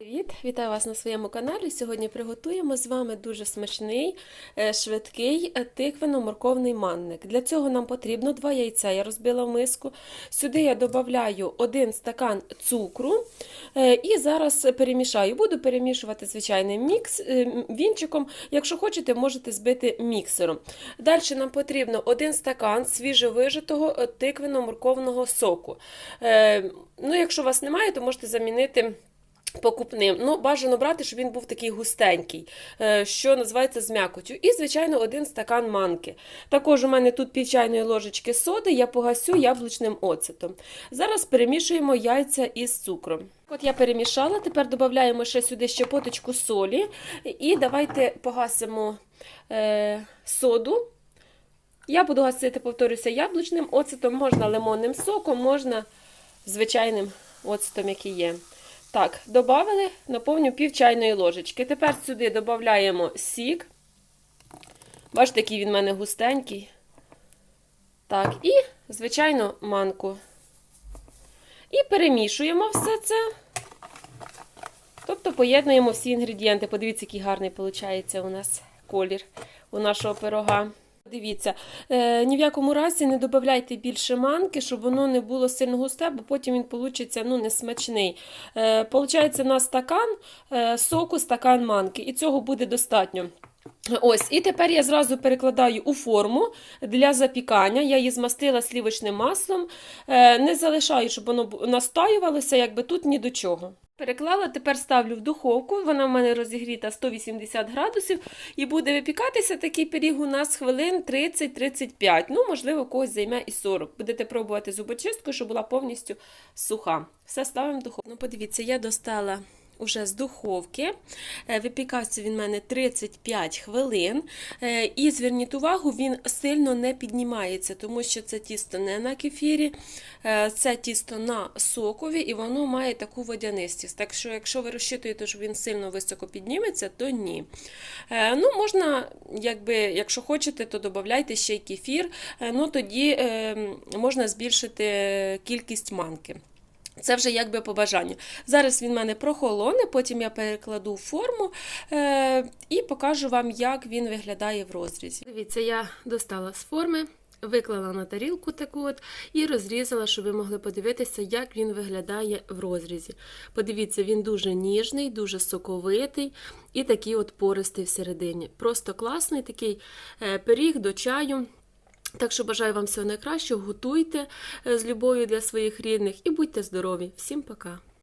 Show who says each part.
Speaker 1: Привіт, вітаю вас на своєму каналі. Сьогодні приготуємо з вами дуже смачний, е, швидкий е, тиквено-морковний манник. Для цього нам потрібно 2 яйця. Я розбила в миску. Сюди я додаю 1 стакан цукру е, і зараз перемішаю. Буду перемішувати звичайним мікс вінчиком. Якщо хочете, можете збити міксером. Далі нам потрібно 1 стакан свіжовижитого тиквено-морковного соку. Ну, якщо у вас немає, то можете замінити. Покупним. Ну, бажано брати, щоб він був такий густенький, е, що називається з м'якотю. І, звичайно, один стакан манки. Також у мене тут пів чайної ложечки соди, я погасю яблучним оцетом. Зараз перемішуємо яйця із цукром. От я перемішала, тепер додаємо ще сюди щепоточку солі. І давайте погасимо е, соду. Я буду гасити, повторюся, яблучним оцетом, можна лимонним соком, можна звичайним оцетом, який є. Так, додали, наповню пів чайної ложечки. Тепер сюди додаємо сік. Бачите, який він в мене густенький. Так, і, звичайно, манку. І перемішуємо все це. Тобто поєднуємо всі інгредієнти. Подивіться, який гарний виходить у нас колір у нашого пирога. Дивіться, е, ні в якому разі не додавайте більше манки, щоб воно не було сильно густе, бо потім він получиться ну, несмачний. Е, получається на стакан е, соку, стакан манки, і цього буде достатньо. Ось, і тепер я зразу перекладаю у форму для запікання. Я її змастила слівочним маслом. Е, не залишаю, щоб воно настоювалося, якби тут ні до чого. Переклала, тепер ставлю в духовку. Вона в мене розігріта 180 градусів і буде випікатися такий пиріг у нас хвилин 30-35. Ну, можливо, когось займе і 40. Будете пробувати зубочисткою, щоб була повністю суха. Все ставимо в духовку. Ну, подивіться, я достала уже з духовки. Е, Випікався він в мене 35 хвилин. Е, І зверніть увагу, він сильно не піднімається, тому що це тісто не на кефірі, е, це тісто на сокові, і воно має таку водянистість. Так що, якщо ви розчитуєте, що він сильно високо підніметься, то ні. Ну, можна, якби, якщо хочете, то додавайте ще й кефір, ну тоді е, можна збільшити кількість манки. Це вже якби по бажанню. Зараз він в мене прохолоне, потім я перекладу форму е- і покажу вам, як він виглядає в розрізі. Дивіться, я достала з форми, виклала на тарілку таку от і розрізала, щоб ви могли подивитися, як він виглядає в розрізі. Подивіться, він дуже ніжний, дуже соковитий і такий от пористий всередині. Просто класний такий е, пиріг до чаю. Так що бажаю вам всього найкращого, готуйте е, з любов'ю для своїх рідних і будьте здорові. Всім пока!